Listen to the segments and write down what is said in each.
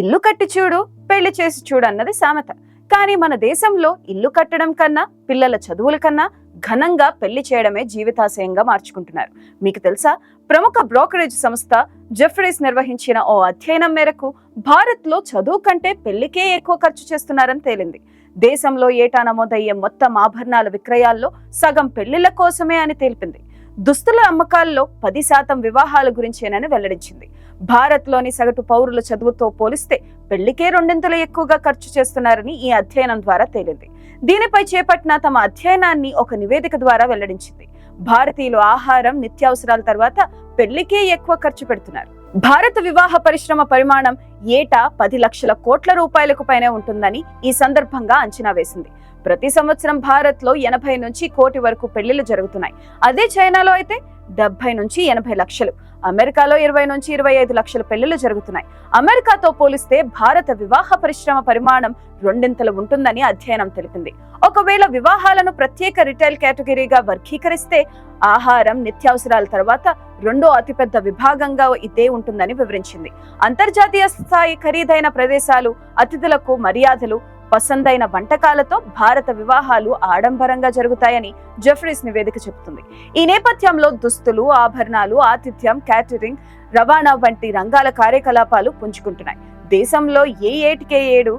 ఇల్లు కట్టి చూడు పెళ్ళి చేసి చూడు అన్నది సామెత. కానీ మన దేశంలో ఇల్లు కట్టడం కన్నా పిల్లల చదువుల కన్నా ఘనంగా పెళ్ళి చేయడమే జీవితాశయంగా మార్చుకుంటున్నారు. మీకు తెలుసా? ప్రముఖ బ్రోకరేజ్ సంస్థ జెఫ్రీస్ నిర్వహించిన ఓ అధ్యయనం మేరకు భారత్లో చదువు కంటే పెళ్ళికే ఎక్కువ ఖర్చు చేస్తున్నారని తేలింది. దేశంలో ఏటా నమోదయ్యే మొత్తం ఆభరణాల విక్రయాల్లో సగం పెళ్ళిళ్ళ కోసమే అని తెలిపింది. దుస్తుల అమ్మకాల్లో పది శాతం వివాహాల గురించేనని వెల్లడించింది. భారత్లోని సగటు పౌరుల చదువుతో పోలిస్తే పెళ్ళికే రెండింతలు ఎక్కువగా ఖర్చు చేస్తున్నారని ఈ అధ్యయనం ద్వారా తేలింది. దీనిపై చేపట్టిన తమ అధ్యయనాన్ని ఒక నివేదిక ద్వారా వెల్లడించింది. భారతీయులు ఆహారం నిత్యావసరాల తర్వాత పెళ్ళికే ఎక్కువ ఖర్చు పెడుతున్నారు. భారత వివాహ పరిశ్రమ పరిమాణం ఏటా పది లక్షల కోట్ల రూపాయలకు పైనే ఉంటుందని ఈ సందర్భంగా అంచనా వేసింది. ప్రతి సంవత్సరం భారత్లో ఎనభై నుంచి కోటి వరకు పెళ్ళిళ్ళు జరుగుతున్నాయి. అదే చైనాలో అయితే డెబ్బై నుంచి ఎనభై లక్షలు. అమెరికాలో ఇరవై నుంచి ఇరవై ఐదు లక్షల పెళ్ళిళ్ళు జరుగుతున్నాయి. అమెరికాతో పోలిస్తే భారత వివాహ పరిశ్రమ పరిమాణం రెండింతలు ఉంటుందని అధ్యయనం తెలిపింది. ఒకవేళ వివాహాలను ప్రత్యేక రిటైల్ కేటగిరీగా వర్గీకరిస్తే ఆహారం నిత్యావసరాల తర్వాత రెండో అతిపెద్ద విభాగంగా ఇదే ఉంటుందని వివరించింది. అంతర్జాతీయ స్థాయి ఖరీదైన ప్రదేశాలు అతిథులకు మర్యాదలు పసందైన వంటకాలతో భారత వివాహాలు ఆడంబరంగా జరుగుతాయని జెఫ్రీస్ నివేదిక చెబుతుంది. ఈ నేపథ్యంలో దుస్తులు ఆభరణాలు ఆతిథ్యం క్యాటరింగ్ రవాణా వంటి రంగాల కార్యకలాపాలు పుంజుకుంటున్నాయి. దేశంలో ఏ ఏటికే ఏడు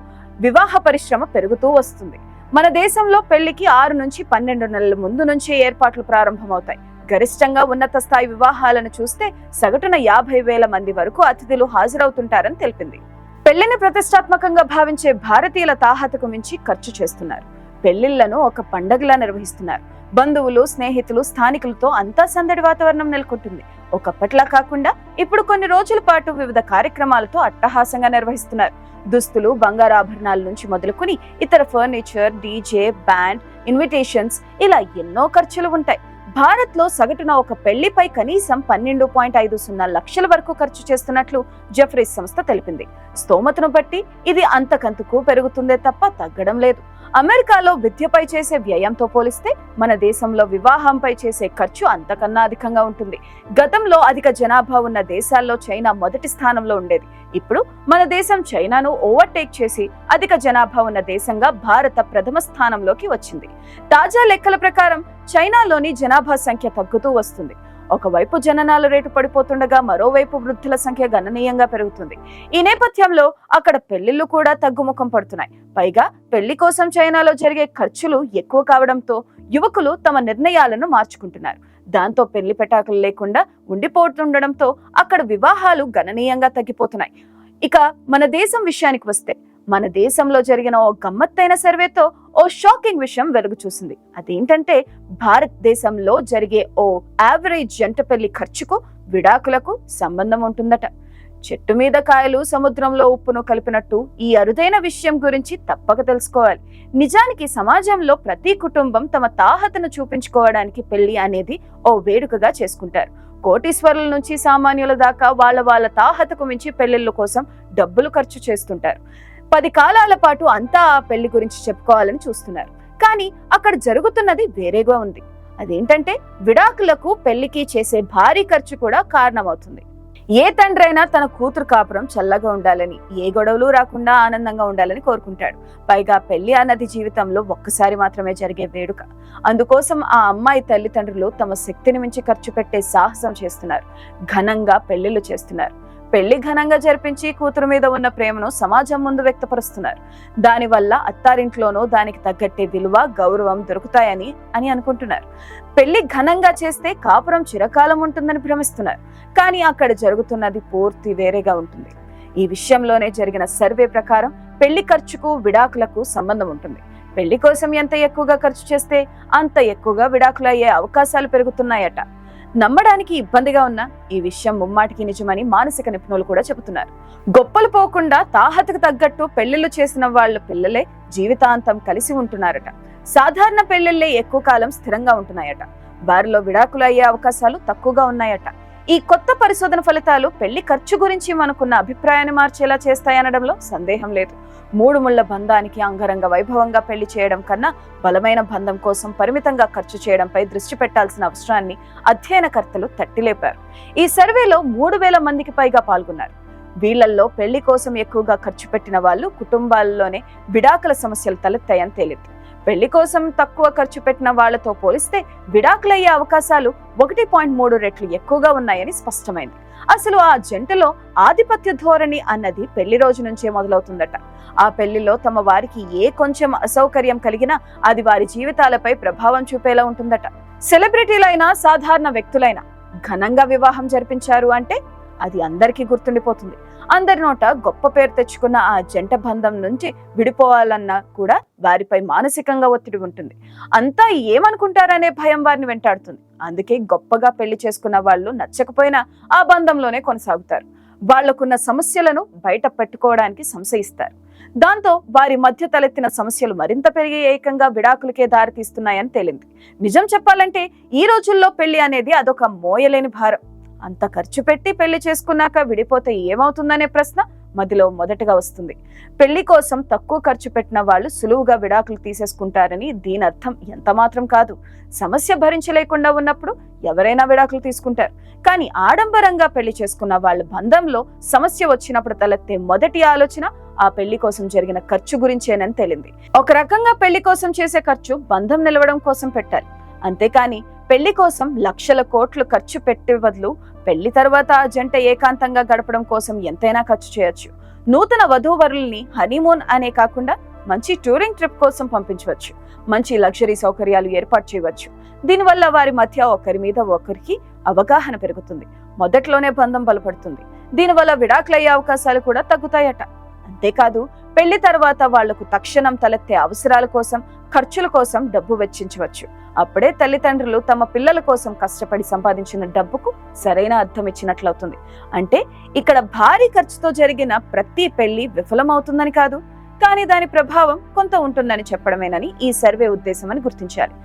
వివాహ పరిశ్రమ పెరుగుతూ వస్తుంది. మన దేశంలో పెళ్ళికి ఆరు నుంచి పన్నెండు నెలల ముందు నుంచే ఏర్పాట్లు ప్రారంభమవుతాయి. గరిష్టంగా ఉన్నత స్థాయి వివాహాలను చూస్తే సగటున యాభై వేల మంది వరకు అతిథులు హాజరవుతుంటారని తెలిపింది. పెళ్ళిని ప్రతిష్టాత్మకంగా భావించే భారతీయుల తాహతకు మించి ఖర్చు చేస్తున్నారు. పెళ్ళిళ్ళను ఒక పండగలా నిర్వహిస్తున్నారు. బంధువులు స్నేహితులు స్థానికులతో అంతా సందడి వాతావరణం నెలకొంటుంది. ఒకప్పట్లా కాకుండా ఇప్పుడు కొన్ని రోజుల పాటు వివిధ కార్యక్రమాలతో అట్టహాసంగా నిర్వహిస్తున్నారు. దుస్తులు బంగారాభరణాల నుంచి మొదలుకొని ఇతర ఫర్నిచర్ డీజే బ్యాండ్ ఇన్విటేషన్స్ ఇలా ఎన్నో ఖర్చులు ఉంటాయి. భారత్లో సగటున ఒక పెళ్ళిపై కనీసం పన్నెండు పాయింట్ ఐదు సున్నా లక్షల వరకు ఖర్చు చేస్తున్నట్లు జెఫ్రీస్ సంస్థ తెలిపింది. స్తోమతను బట్టి ఇది అంతకంతకు పెరుగుతుందే తప్ప తగ్గడం లేదు. అమెరికాలో విద్యపై చేసే వ్యయంతో పోలిస్తే మన దేశంలో వివాహంపై చేసే ఖర్చు అంతకన్నా అధికంగా ఉంటుంది. గతంలో అధిక జనాభా ఉన్న దేశాల్లో చైనా మొదటి స్థానంలో ఉండేది. ఇప్పుడు మన దేశం చైనాను ఓవర్టేక్ చేసి అధిక జనాభా ఉన్న దేశంగా భారత ప్రథమ స్థానంలోకి వచ్చింది. తాజా లెక్కల ప్రకారం చైనాలోని జనాభా సంఖ్య తగ్గుతూ వస్తుంది. ఒకవైపు జననాల రేటు పడిపోతుండగా మరోవైపు వృద్ధుల సంఖ్య గణనీయంగా పెరుగుతుంది. ఈ నేపథ్యంలో అక్కడ పెళ్ళిళ్ళు కూడా తగ్గుముఖం పడుతున్నాయి. పైగా పెళ్ళి కోసం చైనాలో జరిగే ఖర్చులు ఎక్కువ కావడంతో యువకులు తమ నిర్ణయాలను మార్చుకుంటున్నారు. దాంతో పెళ్ళి పెటాకులు లేకుండా ఉండిపోతుండడంతో అక్కడ వివాహాలు గణనీయంగా తగ్గిపోతున్నాయి. ఇక మన దేశం విషయానికి వస్తే మన దేశంలో జరిగిన ఓ గమ్మత్తైన సర్వేతో ఓ షాకింగ్ విషయం వెలుగు చూసింది అదేంటంటే భారతదేశంలో జరిగే ఓ యావరేజ్ జంట పెళ్ళి ఖర్చుకు విడాకులకు సంబంధం ఉంటుందట. చెట్టు మీద కాయలు సముద్రంలో ఉప్పును కలిపినట్టు ఈ అరుదైన విషయం గురించి తప్పక తెలుసుకోవాలి. నిజానికి సమాజంలో ప్రతి కుటుంబం తమ తాహతను చూపించుకోవడానికి పెళ్ళి అనేది ఓ వేడుకగా చేసుకుంటారు. కోటీశ్వరుల నుంచి సామాన్యుల దాకా వాళ్ళ వాళ్ళ తాహతకు మించి పెళ్ళిళ్ళ కోసం డబ్బులు ఖర్చు చేస్తుంటారు. పది కాలాల పాటు అంతా ఆ పెళ్ళి గురించి చెప్పుకోవాలని చూస్తున్నారు. కానీ అక్కడ జరుగుతున్నది వేరేగా ఉంది. అదేంటంటే విడాకులకు పెళ్ళికి చేసే భారీ ఖర్చు కూడా కారణమవుతుంది. ఏ తండ్రైనా తన కూతురు కాపురం చల్లగా ఉండాలని ఏ గొడవలు రాకుండా ఆనందంగా ఉండాలని కోరుకుంటాడు. పైగా పెళ్ళి అన్నది జీవితంలో ఒక్కసారి మాత్రమే జరిగే వేడుక. అందుకోసం ఆ అమ్మాయి తల్లిదండ్రులు తమ శక్తిని మించి ఖర్చు పెట్టే సాహసం చేస్తున్నారు. ఘనంగా పెళ్ళిళ్ళు చేస్తున్నారు. పెళ్ళి ఘనంగా జరిపించి కూతురు మీద ఉన్న ప్రేమను సమాజం ముందు వ్యక్తపరుస్తున్నారు. దానివల్ల అత్తారింట్లోనూ దానికి తగ్గట్టే విలువ గౌరవం దొరుకుతాయని అని అనుకుంటున్నారు. పెళ్ళి ఘనంగా చేస్తే కాపురం చిరకాలం ఉంటుందని భ్రమిస్తున్నారు. కానీ అక్కడ జరుగుతున్నది పూర్తి వేరేగా ఉంటుంది. ఈ విషయంలోనే జరిగిన సర్వే ప్రకారం పెళ్ళి ఖర్చుకు విడాకులకు సంబంధం ఉంటుంది. పెళ్ళి కోసం ఎంత ఎక్కువగా ఖర్చు చేస్తే అంత ఎక్కువగా విడాకులు అయ్యే అవకాశాలు పెరుగుతున్నాయట. నమ్మడానికి ఇబ్బందిగా ఉన్న ఈ విషయం ముమ్మాటికి నిజమని మానసిక నిపుణులు కూడా చెబుతున్నారు. గొప్పలు పోకుండా తాహతకు తగ్గట్టు పెళ్ళిళ్ళు చేసిన వాళ్ళ పిల్లలే జీవితాంతం కలిసి ఉంటున్నారట. సాధారణ పెళ్ళిళ్ళే ఎక్కువ కాలం స్థిరంగా ఉంటున్నాయట. వారిలో విడాకులు అయ్యే అవకాశాలు తక్కువగా ఉన్నాయట. ఈ కొత్త పరిశోధన ఫలితాలు పెళ్ళి ఖర్చు గురించి మనకున్న అభిప్రాయాన్ని మార్చేలా చేస్తాయనడంలో సందేహం లేదు. మూడు ముళ్ళ బంధానికి అంగరంగ వైభవంగా పెళ్ళి చేయడం కన్నా బలమైన బంధం కోసం పరిమితంగా ఖర్చు చేయడంపై దృష్టి పెట్టాల్సిన అవసరాన్ని అధ్యయనకర్తలు తట్టిలేపారు. ఈ సర్వేలో మూడు వేల మందికి పైగా పాల్గొన్నారు. వీళ్ళల్లో పెళ్ళి కోసం ఎక్కువగా ఖర్చు పెట్టిన వాళ్ళు కుటుంబాల్లోనే విడాకుల సమస్యలు తలెత్తాయని తేలింది. పెళ్ళి కోసం తక్కువ ఖర్చు పెట్టిన వాళ్ళతో పోలిస్తే విడాకులయ్యే అవకాశాలు ఒకటి పాయింట్ మూడు రెట్లు ఎక్కువగా ఉన్నాయని స్పష్టమైంది. అసలు ఆ జంటలో ఆధిపత్య ధోరణి అన్నది పెళ్ళి రోజు నుంచే మొదలవుతుందట. ఆ పెళ్ళిలో తమ వారికి ఏ కొంచెం అసౌకర్యం కలిగినా అది వారి జీవితాలపై ప్రభావం చూపేలా ఉంటుందట. సెలబ్రిటీలైనా సాధారణ వ్యక్తులైనా ఘనంగా వివాహం జరిపించారు అంటే అది అందరికీ గుర్తుండిపోతుంది. అందరి నోట గొప్ప పేరు తెచ్చుకున్న ఆ జంట బంధం నుంచి విడిపోవాలన్నా కూడా వారిపై మానసికంగా ఒత్తిడి ఉంటుంది. అంతా ఏమనుకుంటారనే భయం వారిని వెంటాడుతుంది. అందుకే గొప్పగా పెళ్ళి చేసుకున్న వాళ్ళు నచ్చకపోయినా ఆ బంధంలోనే కొనసాగుతారు. వాళ్ళకున్న సమస్యలను బయట పెట్టుకోవడానికి సంశయిస్తారు. దాంతో వారి మధ్య తలెత్తిన సమస్యలు మరింత పెరిగి ఏకంగా విడాకులకే దారితీస్తున్నాయని తేలింది. నిజం చెప్పాలంటే ఈ రోజుల్లో పెళ్ళి అనేది అదొక మోయలేని భారం. అంత ఖర్చు పెట్టి పెళ్ళి చేసుకున్నాక విడిపోతే ఏమవుతుందనే ప్రశ్న మదిలో మొదటగా వస్తుంది. పెళ్ళి కోసం తక్కువ ఖర్చు పెట్టిన వాళ్ళు సులువుగా విడాకులు తీసేసుకుంటారని దీని అర్థం ఎంత మాత్రం కాదు. సమస్య భరించలేకుండా ఉన్నప్పుడు ఎవరైనా విడాకులు తీసుకుంటారు. కానీ ఆడంబరంగా పెళ్ళి చేసుకున్న వాళ్ళ బంధంలో సమస్య వచ్చినప్పుడు తలెత్తే మొదటి ఆలోచన ఆ పెళ్ళి కోసం జరిగిన ఖర్చు గురించేనని తేలింది. ఒక రకంగా పెళ్ళి కోసం చేసే ఖర్చు బంధం నిలవడం కోసం పెట్టాలి. అంతేకాని పెళ్ళి కోసం లక్షల కోట్లు ఖర్చు పెట్టే బదులు పెళ్ళి తర్వాత జంట ఏకాంతంగా గడపడం కోసం ఎంతైనా ఖర్చు చేయొచ్చు. నూతన వధూవరుల్ని హనీమూన్ అనే కాకుండా మంచి టూరింగ్ ట్రిప్ కోసం పంపించవచ్చు. మంచి లగ్జరీ సౌకర్యాలు ఏర్పాటు చేయవచ్చు. దీనివల్ల వారి మధ్య ఒకరి మీద ఒకరికి అవగాహన పెరుగుతుంది. మొదట్లోనే బంధం బలపడుతుంది. దీనివల్ల విడాకులయ్యే అవకాశాలు కూడా తగ్గుతాయట. అంతేకాదు పెళ్ళి తర్వాత వాళ్ళకు తక్షణం తలెత్తే అవసరాల కోసం ఖర్చుల కోసం డబ్బు వెచ్చించవచ్చు. అప్పుడే తల్లిదండ్రులు తమ పిల్లల కోసం కష్టపడి సంపాదించిన డబ్బుకు సరైన అర్థం ఇచ్చినట్లవుతుంది. అంటే ఇక్కడ భారీ ఖర్చుతో జరిగిన ప్రతి పెళ్ళి విఫలమవుతుందని కాదు. కానీ దాని ప్రభావం కొంత ఉంటుందని చెప్పడమేనని ఈ సర్వే ఉద్దేశం అని గుర్తించాలి